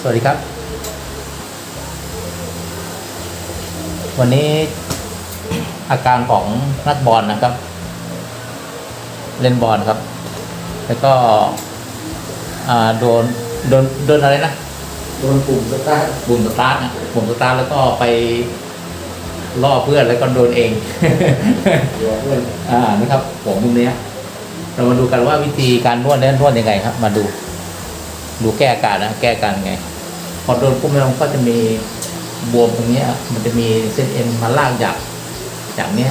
สวัสดีครับ วันนี้อาการของนักบอลนะครับ เล่นบอลครับ แล้วก็อ่าโดนโดนโดนอะไรนะโดนปุ่มสตาร์ทบุ่มสตาร์ทนะบุ่มสตาร์ทแล้วก็ไปล่อเพื่อนแล้วก็โดนเองหัวเพื่อนอ่านะครับผมมุมเนี้ยเรามาดูกันว่าวิธีการนวดเนี่ยนวดยังไงครับ มาดู ดูแก้อาการนะ แก้อาการยังไงพ อโดนปุ๊บเนี่ยมันก็จะมีบวมตรงนี้มันจะมีเส้นเอ็นมาลากจากจากเนี้ย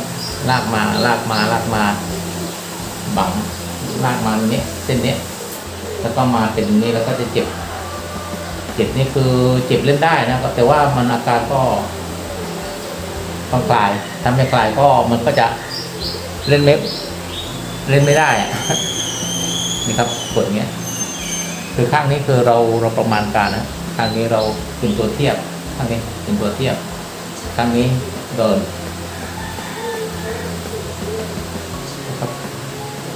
ลากมาลากมาลากมาบังลากมาตรงนี้เส้นเนี้ยแล้วก็มาเป็นตรงนี้แล้วก็จะเจ็บ เจ็บนี่คือเจ็บเล่นได้นะแต่ว่ามันอาการก็ต้องคลายทำให้คลายก็มันก็จะเล่นไม่เล่นไม่ได้นี่ครับกดอย่างเงี้ย คือข้างนี้คือเราเราประมาณการนะ ข้งนี้เราเป็นตัวเทียบข้งนี้เป็นตัวเทียบข้งนี้เดินนะครับ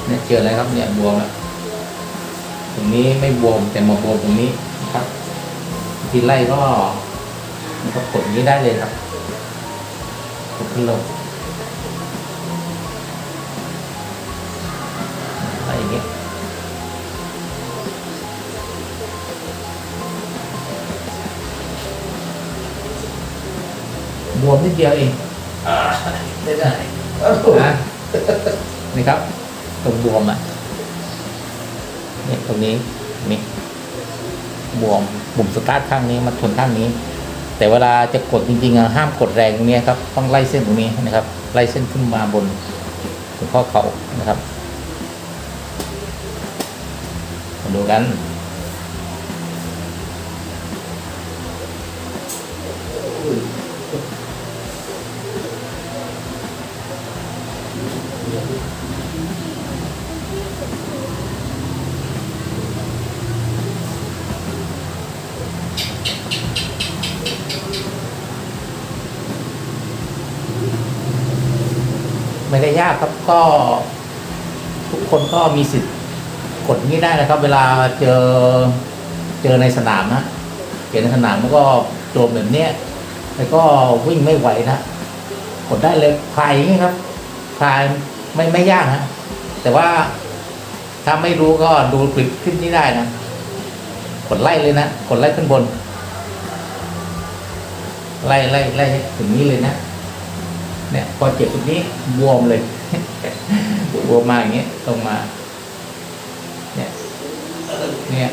เนี่ยเจออะไรครับเนี่ยบวมแล้วตรงนี้ไม่บวมแต่มาบวมตรงนี้นะครับทีไล่ก็นะครับกดนี้ได้เลยครับกดขึ้นลงอะไรอย่างเงี้ย นิดเดียวเองไม่ได้นะนี่ครับ ตรงบวมอะนี่ตรงนี้นี่บวมบุ่มสตาร์ทข้างนี้มาทนข้างนี้ แต่เวลาจะกดจริงๆอะห้ามกดแรงตรงนี้ครับต้องไล่เส้นตรงนี้นะครับ ไล่เส้นขึ้นมาบนถึงข้อเข่านะครับมาดูกัน ไม่ได้ยากครับก็ ทุกคนก็มีสิทธิ์กดงนี้ได้นะครับ เวลาเจอเจอในสนามนะเจอในสนามมันก็โดนแบบเนี้ยแล้วก็วิ่งไม่ไหวนะกดได้เลยคลายอย่างนี้ครับคลาย ไม่ไม่ยากนะแต่ว่าถ้าไม่รู้ก็ดูคลิปคลิปนี้ได้นะ กดไล่เลยนะ กดไล่ขึ้นบน ไล่ไล่ไล่ถึงนี้เลยนะ เนี่ย พอเจ็บตรงนี้บวมเลยบวมมาอย่างเงี้ยตรงมา เนี่ยเนี่ย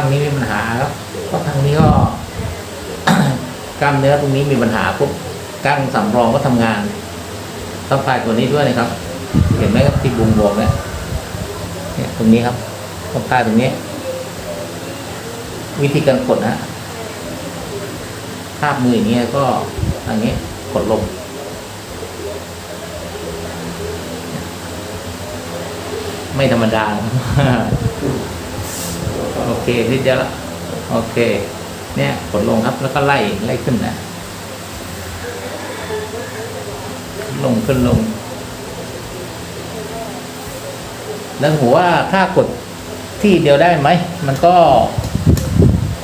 างนี้มีปัญหาครับเพราะข้างนี้ก็กล้ามเนื้อตรงนี้มีปัญหาปุ๊บกล้ามสำรองก็ทำงานต้องคลายตัวนี้ด้วยนะครับ เห็นไหมครับที่บุมบวมเนี่ยเนี่ยตรงนี้ครับต้องคลายตรงนี้ วิธีการกดนะภาพมืออย่างเงี้ยก็อย่างเงี้ยกดลงไม่ธรรมดา โอเคที่จะละโอเค เนี่ยกดลงครับแล้วก็ไล่ไล่ขึ้นนะลงขึ้นลง แล้วหัวว่าถ้ากดที่เดียวได้ไหม มันก็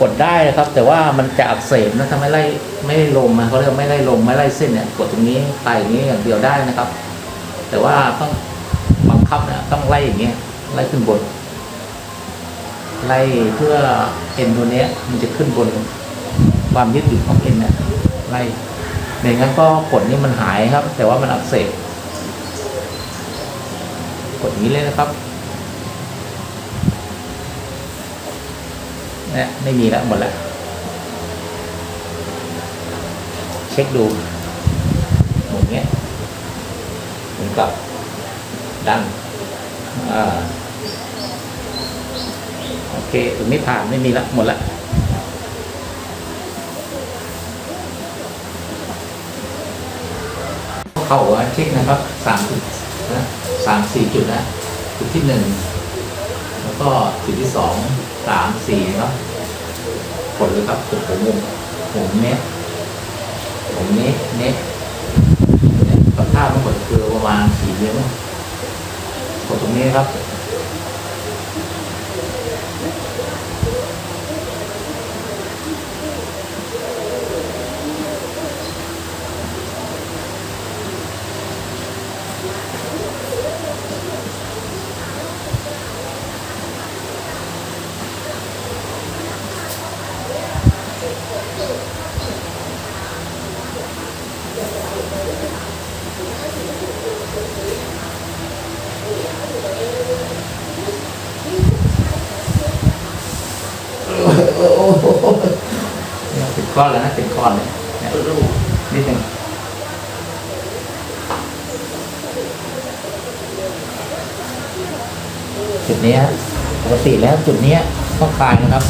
กดได้นะครับ แต่ว่ามันจะอักเสบนะทำให้ไล่ไม่ได้ลมนะเขาเรียกไม่ไล่ลมไม่ไล่เส้นเนี่ยกดตรงนี้ไปอย่างนี้อย่างเดียวได้นะครับ แต่ว่าต้องบังคับนะต้องไล่อย่างเงี้ยไล่ขึ้นบน ไล่เพื่อเอ็นตัวเนี้ย มันจะขึ้นบนความยืดหยุ่นของเอ็นเนี่ยไล่ไม่งั้นก็กดนี่มันหายครับ แต่ว่ามันอักเสบกดนี้เลยนะครับเนี่ยไม่มีแล้วหมดแล้ว เช็คดูหมุนเงี้ยหมุนกลับดันอ่า คตรงนี้ผ่านไม่มีละหมดละเข้าหัวเช็คนะครับสามจุดนะสามสี่จุดนะจุดที่หนึ่งแล้วก็จุดที่สองสามสี่ครับกดเลยครับกดผมมุมผมเนี้ยผมนี้เนี้ยเนี่ยก็ท่าทั้งหมดคือประมาณสี่นิ้วกดตรงนี้ครับ ก้อนแล้วนะเป็นก้อนเลยนี่ยนิดหนึ่งจุดนี้ปกติแล้วจุดนี้ต้องคลายนะครับ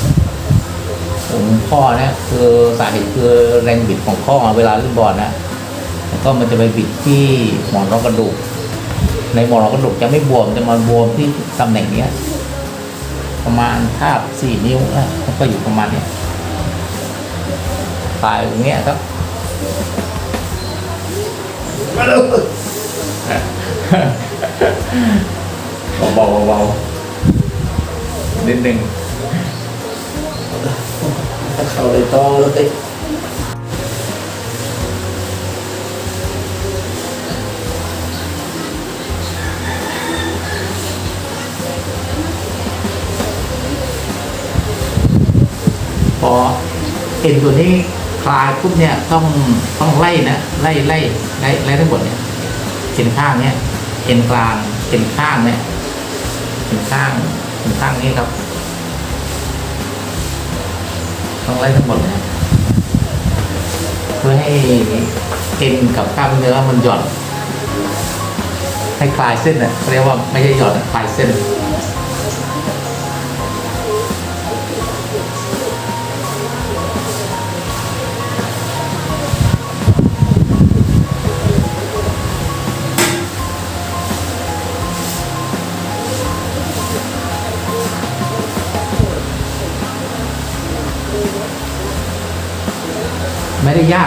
ผมข้อเนี่ยคือสาเหตุคือแรงบิดของข้อเวลาเล่นบอลนะแล้วก็มันจะไปบิดที่หมอนรองกระดูก ในหมอนรองกระดูกจะไม่บวมจะมาบวมที่ตำแหน่งเนี้ยประมาณทาบสี่นิ้วนะก็อยู่ประมาณเนี้ย ปลายตรงเนี้ยครับ เอ็นตัวนี้คลายปุ๊บเนี่ยต้องต้องไล่นะไล่ไล่ไล่ไล่ทั้งหมดเนี่ยเอ็นข้างเนี่ยเอ็นกลางเอ็นข้างเนี่ยเอ็นข้างเอ็นข้างนี้ครับต้องไล่ทั้งหมดเลยเพื่อให้เอ็นกับกล้ามเนื้อมันหย่อนให้คลายเส้นน่ะเรียกว่าไม่ใช่หย่อนคลายเส้น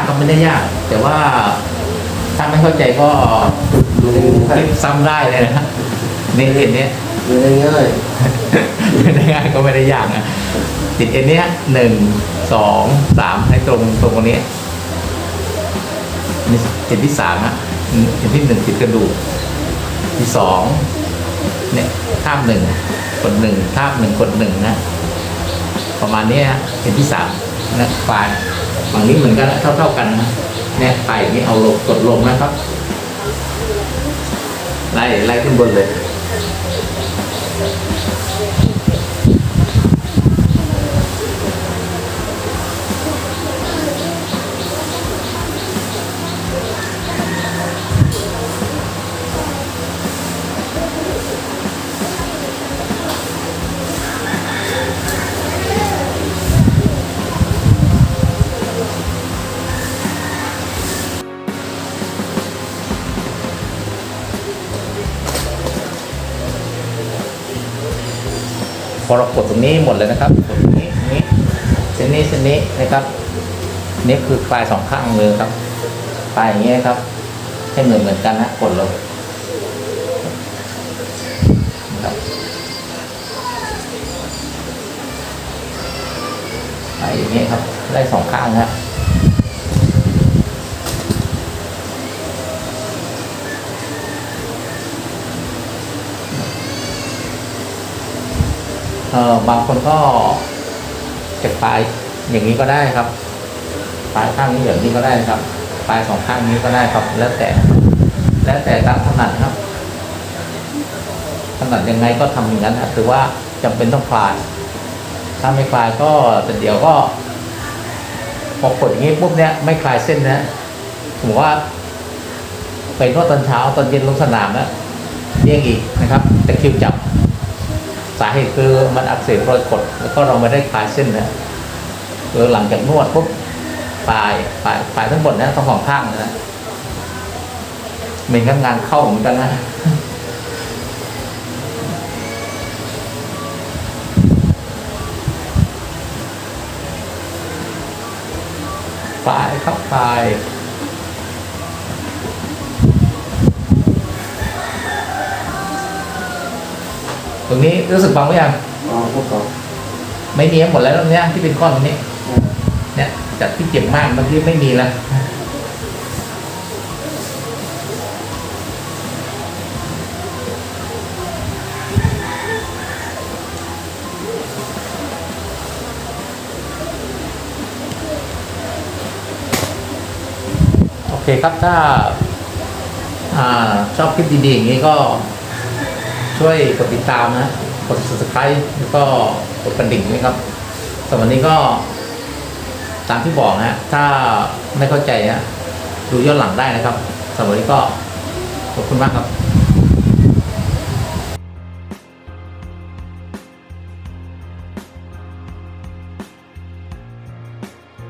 กก็ไม่ได้ยาก แต่ว่าถ้าไม่เข้าใจก็ดูคลิปซ้ำได้เลยนะนี่เอ็นเนี้ยไม่ได้ง่ายไม่ได้ง่ายก็ไม่ได้ยากนะติดเอ็นเนี้ยหนึ่งสองสามให้ตรงตรงตรงนี้นี่เอ็นที่สามอะเอ็นที่หนึ่งติดกระดูกที่สองเนี่ยข้ามหนึ่งกดหนึ่งข้ามหนึ่งกดหนึ่งนะ ประมาณเนี้ยนะเอ็นที่สามนะปลาย ฝั่งนี้เหมือนกันเท่าเท่ากันนะเนี่ยปลายอย่างนี้เอาลงกดลงนะครับไล่ไล่ขึ้นบนเลย พอเรากดตรงนี้หมดเลยนะครับกดตรงนี้ตรงนี้เส้นนี้เส้นนี้นะครับ นี่คือปลายสองข้างมือครับปลายอย่างเงี้ยครับ ให้เหมือนเหมือนกันนะกดลงนะครับปลายอย่างเงี้ยครับ ได้สองข้างฮะเออบางคนก็จะปลายอย่างนี้ก็ได้ครับ ปลายข้างนี้อย่างนี้ก็ได้ครับ ปลายสองข้างนี้ก็ได้ครับ แล้วแต่ แล้วแต่ตามถนัดครับถนัดยังไงก็ทำอย่างนั้นนะถือว่าจำเป็นต้องคลายถ้าไม่คลายก็แต่เดี๋ยวก็พอกดอย่างนี้ปุ๊บเนี่ยไม่คลายเส้นนะผมว่าไปนวดตอนเช้าตอนเย็นลงสนามนะเรียงอีกนะครับตะคิวจับ สาเหตุคือมันอักเสบรอยกดแล้วก็เราไม่ได้คลายเส้นนะคือหลังจากนวดปุ๊บปลายปลายปลายทั้งหมดนะทั้งสองข้างนะมันก็งานเข้าเหมือนกันนะปลายครับปลาย ตรงนี้รู้สึกเบาไหมยังอ๋อพวกเขาไม่มีหมดแล้วตรงเนี้ยที่เป็นก้อนตรงนี้ เนี่ยจากที่เจ็บมากบางทีไม่มีแล้วโอเคครับถ้าอ่าชอบคลิปดีๆอย่างนี้ก็ ช่วยกดติดตามนะ กด subscribe แล้วก็กดกระดิ่งด้วยครับสำหรับวันนี้ก็ตามที่บอกนะถ้าไม่เข้าใจนะดูย้อนหลังได้นะครับสำหรับวันนี้ก็ขอบคุณมากครับ